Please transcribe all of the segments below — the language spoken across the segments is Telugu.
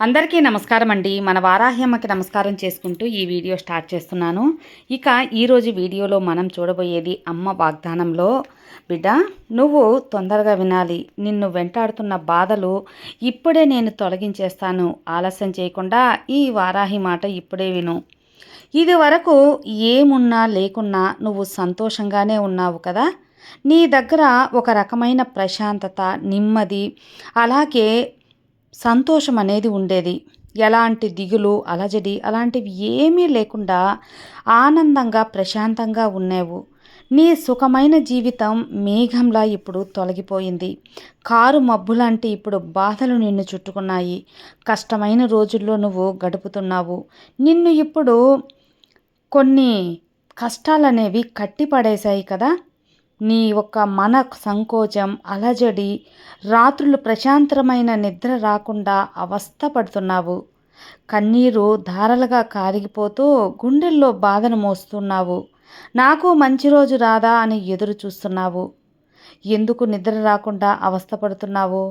అందరికీ నమస్కారం అండి. మన వారాహ్యమ్మకి నమస్కారం చేసుకుంటూ ఈ వీడియో స్టార్ట్ చేస్తున్నాను. ఇక ఈరోజు వీడియోలో మనం చూడబోయేది అమ్మ వాగ్దానంలో బిడ్డ నువ్వు తొందరగా వినాలి. నిన్ను వెంటాడుతున్న బాధలు ఇప్పుడే నేను తొలగించేస్తాను. ఆలస్యం చేయకుండా ఈ వారాహి మాట ఇప్పుడే విను. ఇది వరకు ఏమున్నా లేకున్నా నువ్వు సంతోషంగానే ఉన్నావు కదా? నీ దగ్గర ఒక రకమైన ప్రశాంతత నెమ్మది అలాగే సంతోషం అనేది ఉండేది. ఎలాంటి దిగులు అలజడి అలాంటివి ఏమీ లేకుండా ఆనందంగా ప్రశాంతంగా ఉండేవు నీ సుఖమైన జీవితం మేఘంలా ఇప్పుడు తొలగిపోయింది. కారు మబ్బులాంటి ఇప్పుడు బాధలు నిన్ను చుట్టుకున్నాయి. కష్టమైన రోజుల్లో నువ్వు గడుపుతున్నావు. నిన్ను ఇప్పుడు కొన్ని కష్టాలనేవి కట్టిపడేశాయి కదా. నీ యొక్క మన సంకోచం అలజడి రాత్రులు ప్రశాంతమైన నిద్ర రాకుండా అవస్థ పడుతున్నావు కన్నీరు ధారలుగా కారిగిపోతూ గుండెల్లో బాధను మోస్తున్నావు. నాకు మంచి రోజు రాదా అని ఎదురు చూస్తున్నావు. ఎందుకు నిద్ర రాకుండా అవస్థపడుతున్నావు?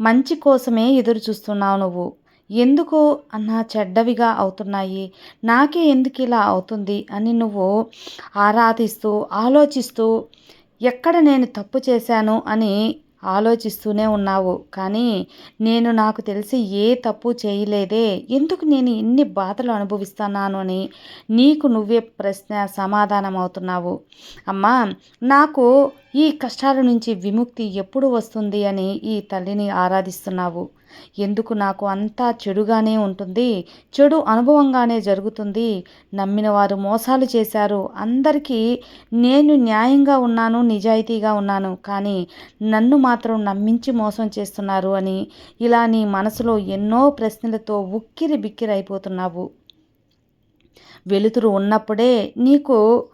మంచి కోసమే ఎదురు చూస్తున్నావు నువ్వు. ఎందుకు అన్న చెడ్డవిగా అవుతున్నాయి? నాకే ఎందుకు ఇలా అవుతుంది అని నువ్వు ఆరాధిస్తూ ఆలోచిస్తూ ఎక్కడ నేను తప్పు చేశాను అని ఆలోచిస్తూనే ఉన్నావు. కానీ నేను నాకు తెలిసి ఏ తప్పు చేయలేదే. ఎందుకు నేను ఇన్ని బాధలు అనుభవిస్తున్నాను అని నీకు నువ్వే ప్రశ్న సమాధానం అవుతున్నావు. అమ్మా నాకు ఈ కష్టాల నుంచి విముక్తి ఎప్పుడు వస్తుంది అని ఈ తల్లిని ఆరాధిస్తున్నావు. ఎందుకు నాకు అంతా చెడుగానే ఉంటుంది చెడు అనుభవంగానే జరుగుతుంది. నమ్మిన వారు మోసాలు చేశారు. అందరికీ నేను న్యాయంగా ఉన్నాను నిజాయితీగా ఉన్నాను. కానీ నన్ను మాత్రం నమ్మించి మోసం చేస్తున్నారు అని ఇలా నీ మనసులో ఎన్నో ప్రశ్నలతో ఉక్కిరి బిక్కిరి అయిపోతున్నావు. వెలుతురు ఉన్నప్పుడే నీకు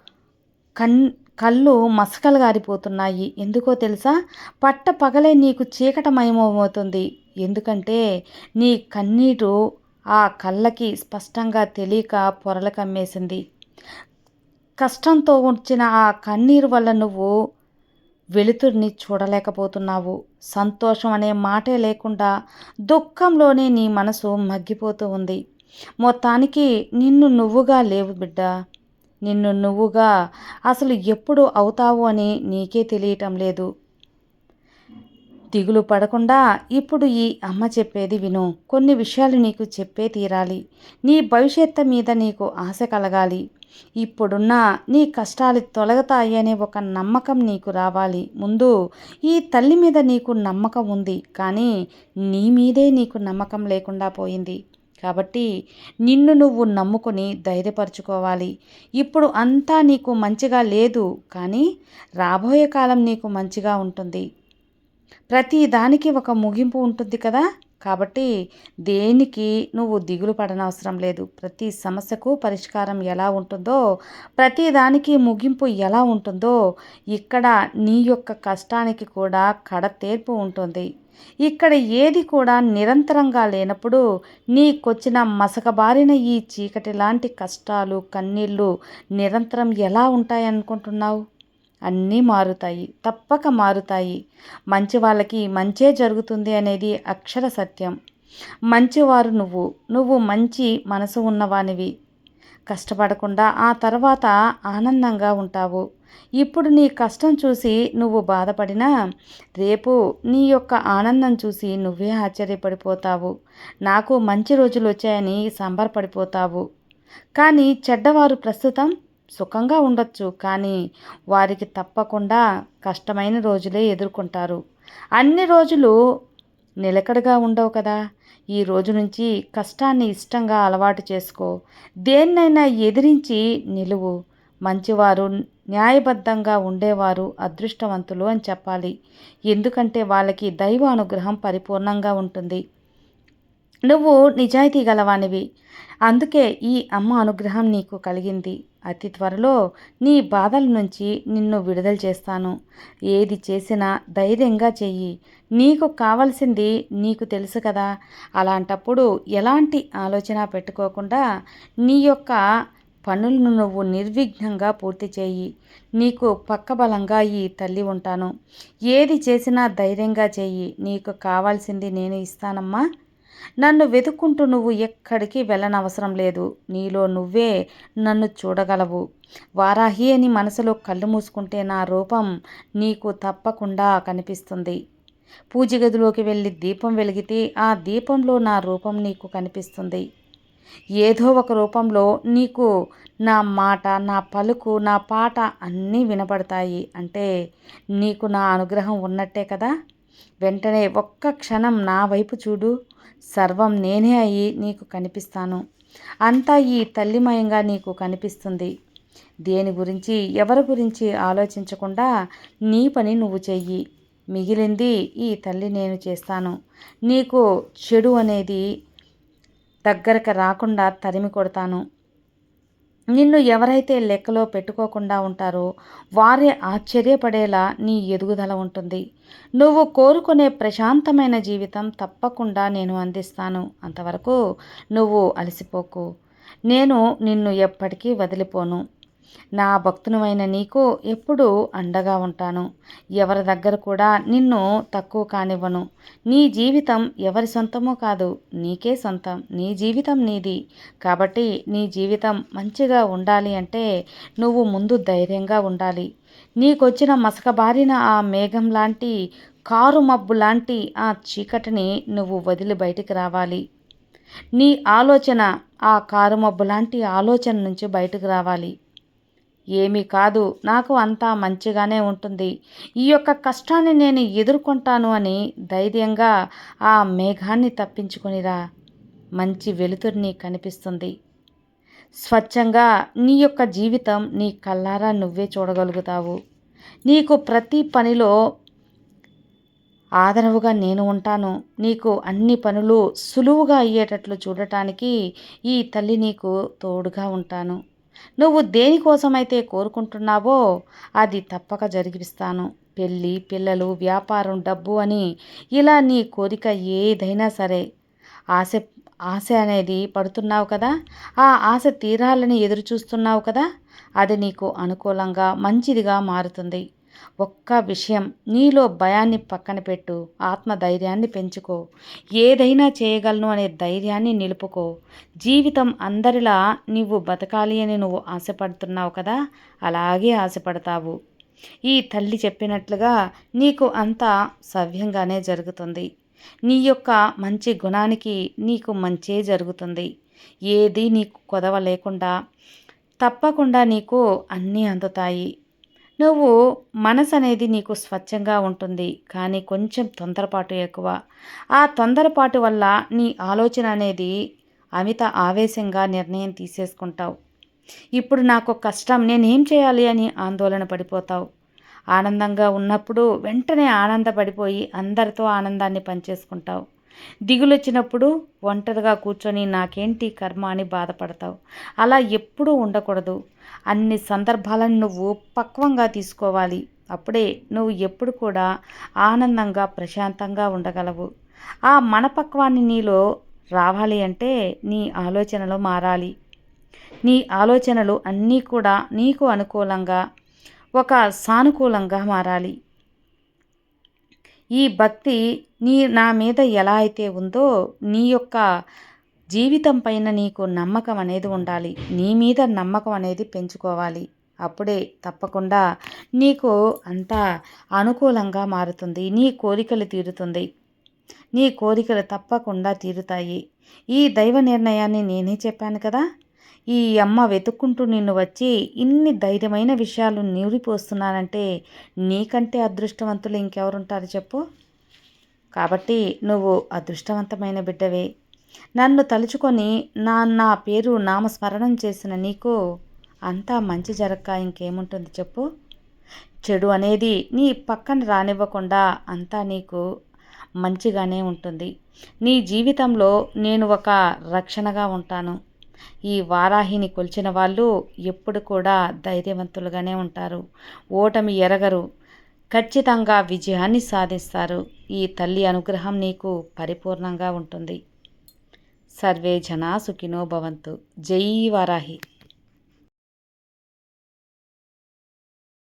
కన్ కళ్ళు మసకలు గారిపోతున్నాయి. ఎందుకో తెలుసా? పట్ట పగలే నీకు చీకటమయమవుతుంది. ఎందుకంటే నీ కన్నీరు ఆ కళ్ళకి స్పష్టంగా తెలియక పొరలు కమ్మేసింది. కష్టంతో వచ్చిన ఆ కన్నీరు వల్ల నువ్వు వెలుతురిని చూడలేకపోతున్నావు. సంతోషం అనే మాటే లేకుండా దుఃఖంలోనే నీ మనసు మగ్గిపోతూ ఉంది. మొత్తానికి నిన్ను నువ్వుగా లేవు బిడ్డ. నిన్ను నువ్వుగా అసలు ఎప్పుడు అవుతావు అని నీకే తెలియటం లేదు. దిగులు పడకుండా ఇప్పుడు ఈ అమ్మ చెప్పేది విను. కొన్ని విషయాలు నీకు చెప్పే తీరాలి. నీ భవిష్యత్తు మీద నీకు ఆశ కలగాలి. ఇప్పుడున్న నీ కష్టాలు తొలగతాయి అనే ఒక నమ్మకం నీకు రావాలి. ముందు ఈ తల్లి మీద నీకు నమ్మకం ఉంది. కానీ నీ మీదే నీకు నమ్మకం లేకుండా పోయింది. కాబట్టి నిన్ను నువ్వు నమ్ముకొని ధైర్యపరచుకోవాలి. ఇప్పుడు అంతా నీకు మంచిగా లేదు. కానీ రాబోయే కాలం నీకు మంచిగా ఉంటుంది. ప్రతి దానికి ఒక ముగింపు ఉంటుంది కదా? కాబట్టి దేనికి నువ్వు దిగులు పడనవసరం లేదు. ప్రతి సమస్యకు పరిష్కారం ఎలా ఉంటుందో ప్రతి దానికి ముగింపు ఎలా ఉంటుందో ఇక్కడ నీ యొక్క కష్టానికి కూడా కడతేర్పు ఉంటుంది. ఇక్కడ ఏది కూడా నిరంతరంగా లేనప్పుడు నీకొచ్చిన మసకబారిన ఈ చీకటి లాంటి కష్టాలు కన్నీళ్ళు నిరంతరం ఎలా ఉంటాయనుకుంటున్నావు? అన్నీ మారుతాయి తప్పక మారుతాయి. మంచి వాళ్ళకి మంచే జరుగుతుంది అనేది అక్షర సత్యం. మంచివారు నువ్వు నువ్వు మంచి మనసు ఉన్నవానివి. కష్టపడకుండా ఆ తర్వాత ఆనందంగా ఉంటావు. ఇప్పుడు నీ కష్టం చూసి నువ్వు బాధపడినా రేపు నీ యొక్క ఆనందం చూసి నువ్వే ఆశ్చర్యపడిపోతావు. నాకు మంచి రోజులు వచ్చాయని సంబరపడిపోతావు. కానీ చెడ్డవారు ప్రస్తుతం సుఖంగా ఉండొచ్చు కానీ వారికి తప్పకుండా కష్టమైన రోజులే ఎదుర్కొంటారు. అన్ని రోజులు నిలకడగా ఉండవు కదా. ఈ రోజు నుంచి కష్టాన్ని ఇష్టంగా అలవాటు చేసుకో. దేన్నైనా ఎదిరించి నిలువు. మంచివారు న్యాయబద్ధంగా ఉండేవారు అదృష్టవంతులు అని చెప్పాలి. ఎందుకంటే వాళ్ళకి దైవ అనుగ్రహం పరిపూర్ణంగా ఉంటుంది. నువ్వు నిజాయితీ గలవానివి. అందుకే ఈ అమ్మ అనుగ్రహం నీకు కలిగింది. అతి త్వరలో నీ బాధల నుంచి నిన్ను విడుదల చేస్తాను. ఏది చేసినా ధైర్యంగా చెయ్యి. నీకు కావలసింది నీకు తెలుసు కదా. అలాంటప్పుడు ఎలాంటి ఆలోచన పెట్టుకోకుండా నీ యొక్క పనులను నువ్వు నిర్విఘ్నంగా పూర్తి చేయి నీకు పక్కబలంగా ఈ తల్లి ఉంటాను. ఏది చేసినా ధైర్యంగా చెయ్యి. నీకు కావాల్సింది నేను ఇస్తానమ్మా. నన్ను వెతుక్కుంటూ నువ్వు ఎక్కడికి వెళ్ళనవసరం లేదు. నీలో నువ్వే నన్ను చూడగలవు. వారాహి అని మనసులో కళ్ళు మూసుకుంటే నా రూపం నీకు తప్పకుండా కనిపిస్తుంది. పూజ గదిలోకి వెళ్ళి దీపం వెలిగితే ఆ దీపంలో నా రూపం నీకు కనిపిస్తుంది. ఏదో ఒక రూపంలో నీకు నా మాట నా పలుకు నా పాట అన్నీ వినపడతాయి. అంటే నీకు నా అనుగ్రహం ఉన్నట్టే కదా? వెంటనే ఒక్క క్షణం నా వైపు చూడు. సర్వం నేనే అయ్యి నీకు కనిపిస్తాను. అంతా ఈ తల్లిమయంగా నీకు కనిపిస్తుంది. దేని గురించి ఎవరి గురించి ఆలోచించకుండా నీ పని నువ్వు చెయ్యి. మిగిలింది ఈ తల్లి నేను చేస్తాను. నీకు చెడు అనేది దగ్గరకు రాకుండా తరిమి కొడతాను. నిన్ను ఎవరైతే లెక్కలో పెట్టుకోకుండా ఉంటారో వారే ఆశ్చర్యపడేలా నీ ఎదుగుదల ఉంటుంది. నువ్వు కోరుకునే ప్రశాంతమైన జీవితం తప్పకుండా నేను అందిస్తాను. అంతవరకు నువ్వు అలసిపోకు. నేను నిన్ను ఎప్పటికీ వదిలిపోను. నా భక్తునివైన నీకు ఎప్పుడూ అండగా ఉంటాను. ఎవరి దగ్గర కూడా నిన్ను తక్కువ కానివ్వను. నీ జీవితం ఎవరి సొంతమో కాదు నీకే సొంతం. నీ జీవితం నీది. కాబట్టి నీ జీవితం మంచిగా ఉండాలి అంటే నువ్వు ముందు ధైర్యంగా ఉండాలి. నీకొచ్చిన మసకబారిన ఆ మేఘం లాంటి కారు మబ్బు లాంటి ఆ చీకటిని నువ్వు వదిలి బయటికి రావాలి. నీ ఆలోచన ఆ కారు మబ్బు లాంటి ఆలోచన నుంచి బయటకు రావాలి. ఏమీ కాదు. నాకు అంతా మంచిగానే ఉంటుంది. ఈ యొక్క కష్టాన్ని నేను ఎదుర్కొంటాను అని ధైర్యంగా ఆ మేఘాన్ని తప్పించుకొనిరా. మంచి వెలుతురిని కనిపిస్తుంది. స్వచ్ఛంగా నీ యొక్క జీవితం నీ కల్లారా నువ్వే చూడగలుగుతావు. నీకు ప్రతి పనిలో ఆదరవుగా నేను ఉంటాను. నీకు అన్ని పనులు సులువుగా అయ్యేటట్లు చూడటానికి ఈ తల్లి నీకు తోడుగా ఉంటాను. నువ్వు దేనికోసమైతే కోరుకుంటున్నావో అది తప్పక జరిగిస్తాను. పెళ్ళి పిల్లలు వ్యాపారం డబ్బు అని ఇలా నీ కోరిక ఏదైనా సరే. ఆశ ఆశ అనేది పడుతున్నావు కదా? ఆ ఆశ తీరాలని ఎదురు చూస్తున్నావు కదా? అది నీకు అనుకూలంగా మంచిదిగా మారుతుంది. ఒక్క విషయం నీలో భయాన్ని పక్కన పెట్టు ఆత్మధైర్యాన్ని పెంచుకో. ఏదైనా చేయగలను అనే ధైర్యాన్ని నిలుపుకో. జీవితం అందరిలా నువ్వు బతకాలి అని నువ్వు ఆశపడుతున్నావు కదా అలాగే ఆశపడతావు. ఈ తల్లి చెప్పినట్లుగా నీకు అంతా సవ్యంగానే జరుగుతుంది. నీ యొక్క మంచి గుణానికి నీకు మంచే జరుగుతుంది. ఏది నీకు కొదవ లేకుండా తప్పకుండా నీకు అన్నీ అందుతాయి. నువ్వు మనసు అనేది నీకు స్వచ్ఛంగా ఉంటుంది కానీ కొంచెం తొందరపాటు ఎక్కువ. ఆ తొందరపాటు వల్ల నీ ఆలోచన అనేది అమిత ఆవేశంగా నిర్ణయం తీసేసుకుంటావు. ఇప్పుడు నాకు కష్టం నేనేం చేయాలి అని ఆందోళన పడిపోతావు. ఆనందంగా ఉన్నప్పుడు వెంటనే ఆనందపడిపోయి అందరితో ఆనందాన్ని పంచేసుకుంటావు. దిగులు వచ్చినప్పుడు ఒంటరిగా కూర్చొని నాకేంటి కర్మ అని బాధపడతావు? అలా ఎప్పుడూ ఉండకూడదు. అన్ని సందర్భాలను నువ్వు పక్వంగా తీసుకోవాలి. అప్పుడే నువ్వు ఎప్పుడు కూడా ఆనందంగా ప్రశాంతంగా ఉండగలవు. ఆ మనపక్వాన్ని నీలో రావాలి అంటే నీ ఆలోచనలు మారాలి. నీ ఆలోచనలు అన్నీ కూడా నీకు అనుకూలంగా ఒక సానుకూలంగా మారాలి. ఈ భక్తి నీ నా మీద ఎలా అయితే ఉందో నీ యొక్క జీవితం పైన నీకు నమ్మకం అనేది ఉండాలి. నీ మీద నమ్మకం అనేది పెంచుకోవాలి. అప్పుడే తప్పకుండా నీకు అంతా అనుకూలంగా మారుతుంది. నీ కోరికలు తీరుతుంది. నీ కోరికలు తప్పకుండా తీరుతాయి. ఈ దైవ నిర్ణయాన్ని నేనే చెప్పాను కదా. ఈ అమ్మ వెతుక్కుంటూ నిన్ను వచ్చి ఇన్ని ధైర్యమైన విషయాలు నీరిపోస్తున్నానంటే నీకంటే అదృష్టవంతులు ఇంకెవరుంటారు చెప్పు. కాబట్టి నువ్వు అదృష్టవంతమైన బిడ్డవే. నన్ను తలుచుకొని నా నా పేరు నామస్మరణం చేసిన నీకు అంతా మంచి జరక్క ఇంకేముంటుంది చెప్పు. చెడు అనేది నీ పక్కన రానివ్వకుండా అంతా నీకు మంచిగానే ఉంటుంది. నీ జీవితంలో నేను ఒక రక్షణగా ఉంటాను. ఈ వారాహిని కొలిచిన వాళ్ళు ఎప్పుడు కూడా ధైర్యవంతులుగానే ఉంటారు. ఓటమి ఎరగరు. ఖచ్చితంగా విజయాన్ని సాధిస్తారు. ఈ తల్లి అనుగ్రహం నీకు పరిపూర్ణంగా ఉంటుంది. సర్వే జనా సుఖినో భవంతు. జై వారాహి.